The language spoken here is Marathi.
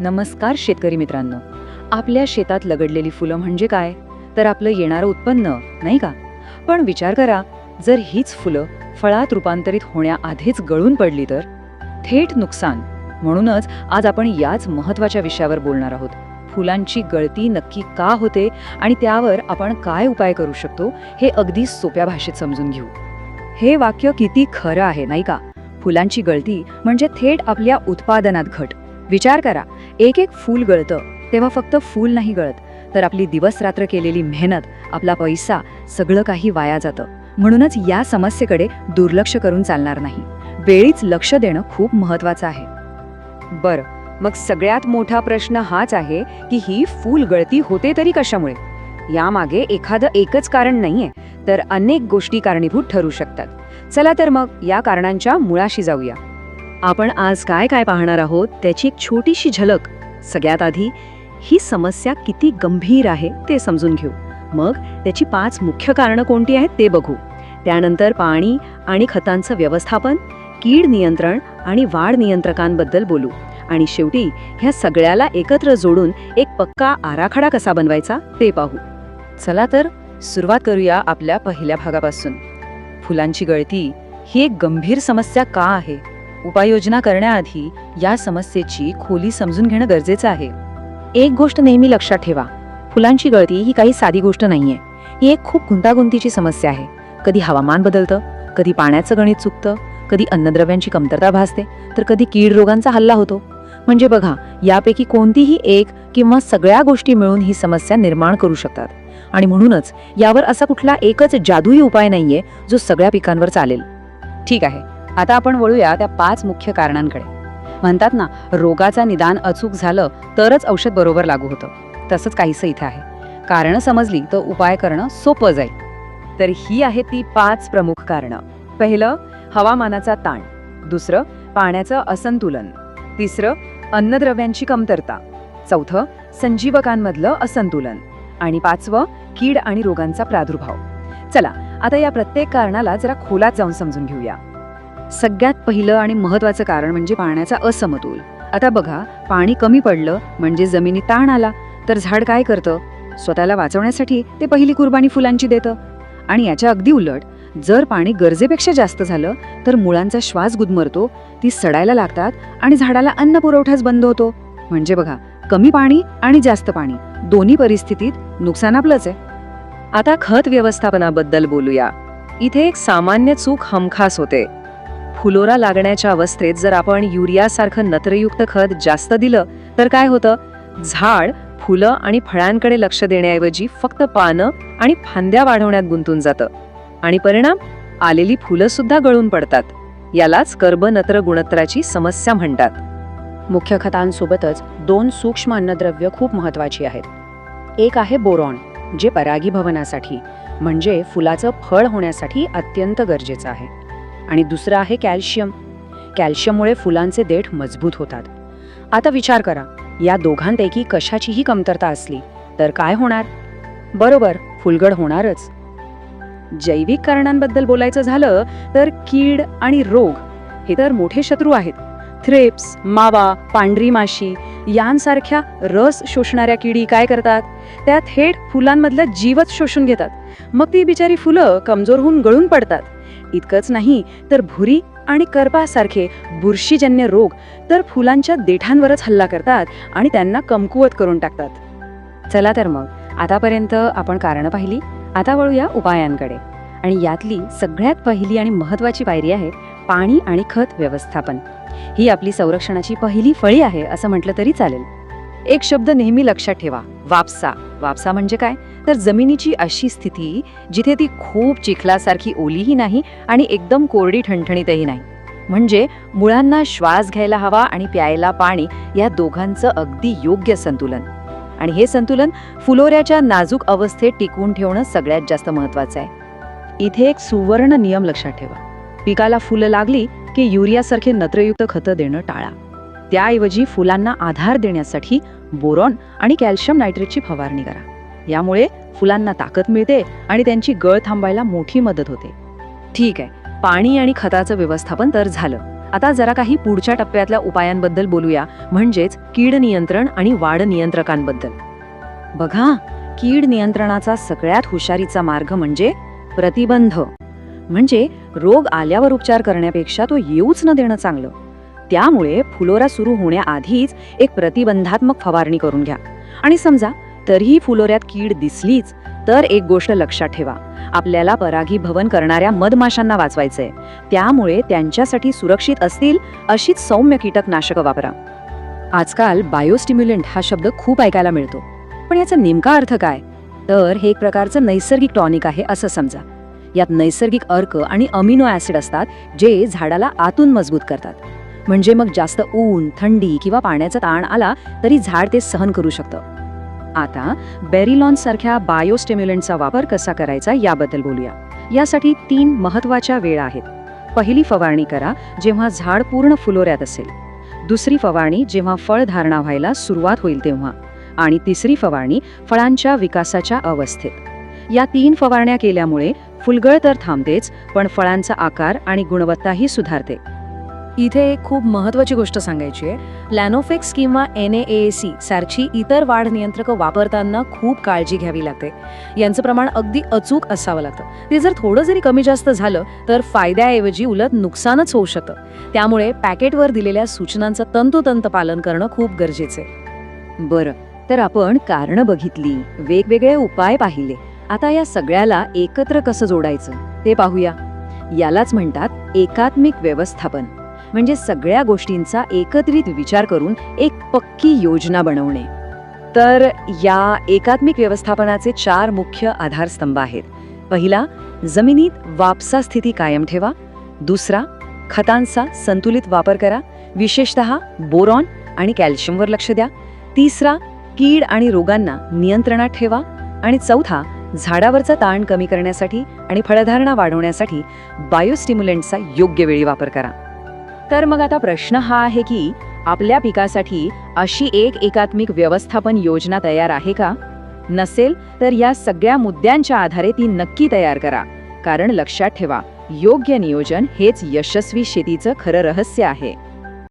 नमस्कार शेतकरी मित्रांनो. आपल्या शेतात लगडलेली फुलं म्हणजे काय? तर आपलं येणारं उत्पन्न नाही का? पण विचार करा जर हीच फुलं फळात रूपांतरित होण्याआधीच गळून पडली तर? थेट नुकसान. म्हणूनच आज आपण याच महत्त्वाच्या विषयावर बोलणार आहोत. फुलांची गळती नक्की का होते आणि त्यावर आपण काय उपाय करू शकतो हे अगदी सोप्या भाषेत समजून घेऊ. हे वाक्य किती खरं आहे नाही का? फुलांची गळती म्हणजे थेट आपल्या उत्पादनात घट. विचार करा. एक एक फूल गळतं. तेव्हा फक्त फूल नाही गळत तर आपली दिवस रात्र केलेली मेहनत आपला पैसा सगळं काही वाया जातं. म्हणूनच या समस्येकडे दुर्लक्ष करून चालणार नाही. वेळीच लक्ष देणं खूप महत्वाचं आहे. बरं मग सगळ्यात मोठा प्रश्न हाच आहे की ही फूल गळती होते तरी कशामुळे? यामागे एखादं एकच कारण नाहीये तर अनेक गोष्टी कारणीभूत ठरू शकतात. चला तर मग या कारणांच्या मुळाशी जाऊया. आपण आज काय काय पाहणार आहोत त्याची एक छोटीशी झलक. सगळ्यात आधी ही समस्या किती गंभीर आहे ते समजून घेऊ. मग त्याची पाच मुख्य कारणं कोणती आहेत ते बघू. त्यानंतर पाणी आणि खतांचं व्यवस्थापन कीड नियंत्रण आणि वाढ नियंत्रकांबद्दल बोलू. आणि शेवटी ह्या सगळ्याला एकत्र जोडून एक पक्का आराखडा कसा बनवायचा ते पाहू. चला तर सुरुवात करूया आपल्या पहिल्या भागापासून. फुलांची गळती ही एक गंभीर समस्या का आहे? उपाययोजना करण्याआधी या समस्येची खोली समजून घेणं गरजेचं आहे. एक गोष्ट नेहमी लक्षात ठेवा. फुलांची गळती ही काही साधी गोष्ट नाहीये. ही एक खूप गुंतागुंतीची समस्या आहे. कधी हवामान बदलतं कधी पाण्याचं गणित चुकतं कधी अन्नद्रव्यांची कमतरता भासते तर कधी कीड रोगांचा हल्ला होतो. म्हणजे बघा यापैकी कोणतीही एक किंवा सगळ्या गोष्टी मिळून ही समस्या निर्माण करू शकतात. आणि म्हणूनच यावर असा कुठला एकच जादूई उपाय नाहीये जो सगळ्या पिकांवर चालेल. ठीक आहे. आता आपण वळूया त्या पाच मुख्य कारणांकडे. म्हणतात ना रोगाचा निदान अचूक झालं तरच औषध बरोबर लागू होतं. तसंच काहीसं इथे आहे. कारणं समजली तर उपाय करणं सोपं जाईल. तर ही आहे ती पाच प्रमुख कारणं. पहिलं हवामानाचा ताण. दुसरं पाण्याचं असंतुलन. तिसरं अन्नद्रव्यांची कमतरता. चौथं संजीवकांमधलं असंतुलन. आणि पाचवं कीड आणि रोगांचा प्रादुर्भाव. चला आता या प्रत्येक कारणाला जरा खोलात जाऊन समजून घेऊया. सगळ्यात पहिलं आणि महत्वाचं कारण म्हणजे पाण्याचा असमतोल. आता बघा पाणी कमी पडलं म्हणजे जमिनीत ताण आला तर झाड काय करतं? स्वतःला वाचवण्यासाठी ते पहिली कुर्बानी फुलांची देतं. आणि याच्या अगदी उलट जर पाणी गरजेपेक्षा जास्त झालं तर मुळांचा श्वास गुदमरतो ती सडायला लागतात आणि झाडाला अन्न पुरवठाच बंद होतो. म्हणजे बघा कमी पाणी आणि जास्त पाणी दोन्ही परिस्थितीत नुकसान आपलंच आहे. आता खत व्यवस्थापनाबद्दल बोलूया. इथे एक सामान्य चूक हमखास होते. फुलोरा लागण्याच्या अवस्थेत जर आपण युरियासारखं नत्रयुक्त खत जास्त दिलं तर काय होतं? झाड फुलं आणि फळांकडे लक्ष देण्याऐवजी फक्त पानं आणि फांद्या वाढवण्यात गुंतून जातं. आणि परिणाम? आलेली फुलं सुद्धा गळून पडतात. यालाच कर्बनत्र गुणत्राची समस्या म्हणतात. मुख्य खतांसोबतच दोन सूक्ष्म अन्नद्रव्य खूप महत्वाची आहेत. एक आहे बोरॉन जे परागीभवनासाठी म्हणजे फुलाचं फळ होण्यासाठी अत्यंत गरजेचं आहे. आणि दुसरं आहे कॅल्शियम. कॅल्शियममुळे फुलांचे देठ मजबूत होतात. आता विचार करा या दोघांपैकी कशाचीही कमतरता असली तर काय होणार? बरोबर फुलगड होणारच. जैविक कारणांबद्दल बोलायचं झालं तर कीड आणि रोग हे तर मोठे शत्रू आहेत. थ्रेप्स मावा पांढरी माशी यांसारख्या रस शोषणाऱ्या किडी काय करतात? त्या थेट फुलांमधलं जीवच शोषून घेतात. मग ती बिचारी फुलं कमजोर होऊन गळून पडतात. इतकंच नाही तर भुरी आणि करपासारखे बुरशीजन्य रोग तर फुलांच्या देठांवरच हल्ला करतात आणि त्यांना कमकुवत करून टाकतात. चला तर मग आतापर्यंत आपण कारणं पाहिली आता वळूया उपायांकडे. आणि यातली सगळ्यात पहिली आणि महत्त्वाची पायरी आहे पाणी आणि खत व्यवस्थापन. ही आपली संरक्षणाची पहिली फळी आहे असं म्हटलं तरी चालेल. एक शब्द नेहमी लक्षात ठेवा वापसा. वापसा म्हणजे काय? तर जमिनीची अशी स्थिती जिथे ती खूप चिखलासारखी ओलीही नाही आणि एकदम कोरडी ठणठणीतही नाही. म्हणजे मुळांना श्वास घ्यायला हवा आणि प्यायला पाणी या दोघांचं अगदी योग्य संतुलन. आणि हे संतुलन फुलोऱ्याच्या नाजूक अवस्थेत टिकवून ठेवणं सगळ्यात जास्त महत्वाचं आहे. इथे एक सुवर्ण नियम लक्षात ठेवा. पिकाला फुलं लागली की युरियासारखे नत्रयुक्त खतं देणं टाळा. त्याऐवजी फुलांना आधार देण्यासाठी बोरॉन आणि कॅल्शियम नायट्रेटची फवारणी करा. यामुळे फुलांना ताकद मिळते आणि त्यांची गळ थांबायला मोठी मदत होते. ठीक आहे पाणी आणि खताचं व्यवस्थापन तर झालं. आता जरा काही पुढच्या टप्प्यातल्या उपायांबद्दल बोलूया म्हणजेच कीड नियंत्रण आणि वाढ नियंत्रकांबद्दल. बघा कीड नियंत्रणाचा सगळ्यात हुशारीचा मार्ग म्हणजे प्रतिबंध. म्हणजे रोग आल्यावर उपचार करण्यापेक्षा तो येऊच न देणं चांगलं. त्यामुळे फुलोरा सुरू होण्याआधीच एक प्रतिबंधात्मक फवारणी करून घ्या. आणि समजा तरीही फुलोऱ्यात कीड दिसलीच तर एक गोष्ट लक्षात ठेवा. आपल्याला परागीभवन करणाऱ्या मधमाशांना वाचवायचंय. त्यामुळे त्यांच्यासाठी सुरक्षित असतील अशीच सौम्य कीटकनाशकं वापरा. आजकाल बायोस्टिम्युलंट हा शब्द खूप ऐकायला मिळतो. पण याचा नेमका अर्थ काय? तर हे एक प्रकारचं नैसर्गिक टॉनिक आहे असं समजा. यात नैसर्गिक अर्क आणि अमिनो ॲसिड असतात जे झाडाला आतून मजबूत करतात. म्हणजे मग जास्त ऊन थंडी किंवा पाण्याचा ताण आला तरी झाड ते सहन करू शकतं. आता बेरिलॉन सारख्या बायोस्टिम्युलंटचा वापर कसा करायचा याबद्दल बोलूया. यासाठी तीन महत्त्वाच्या वेळा आहेत. पहिली फवारणी करा जेव्हा झाड पूर्ण फुलोऱ्यात असेल. दुसरी फवारणी जेव्हा फळधारणा व्हायला सुरुवात होईल तेव्हा. आणि तिसरी फवारणी फळांच्या विकासाच्या अवस्थेत. या तीन फवारण्या केल्यामुळे फुलगळ तर थांबतेच पण फळांचा आकार आणि गुणवत्ताही सुधारते. इथे एक खूप महत्वाची गोष्ट सांगायची आहे. लॅनोफेक्स किंवा एन ए सी सारखी इतर वाढ नियंत्रकं वापरताना खूप काळजी घ्यावी लागते. यांचं प्रमाण अगदी अचूक असावं लागतं. ते जर थोडं जरी कमी जास्त झालं तर फायद्याऐवजी उलट नुकसानच होऊ शकतं. त्यामुळे पॅकेटवर दिलेल्या सूचनांचं तंतोतंत पालन करणं खूप गरजेचं आहे. बरं तर आपण कारणं बघितली वेगवेगळे उपाय पाहिले. आता या सगळ्याला एकत्र कसं जोडायचं ते पाहूया. यालाच म्हणतात एकात्मिक व्यवस्थापन. म्हणजे सगळ्या गोष्टींचा एकत्रित विचार करून एक पक्की योजना बनवणे. तर या एकात्मिक व्यवस्थापनाचे चार मुख्य आधारस्तंभ आहेत. पहिला जमिनीत वापसा स्थिती कायम ठेवा. दुसरा खतांचा संतुलित वापर करा. विशेषतः बोरॉन आणि कॅल्शियमवर लक्ष द्या. तिसरा कीड आणि रोगांना नियंत्रणात ठेवा. आणि चौथा झाडावरचा ताण कमी करण्यासाठी आणि फळधारणा वाढवण्यासाठी बायोस्टिम्युलंटचा योग्य वेळी वापर करा. तर मग आता प्रश्न हा आहे की आपल्या पिकासाठी अशी एक एकात्मिक व्यवस्थापन योजना तयार आहे का? नसेल तर या सगळ्या मुद्द्यांच्या आधारे ती नक्की तयार करा. कारण लक्षात ठेवा योग्य नियोजन हेच यशस्वी शेतीचं खरं रहस्य आहे.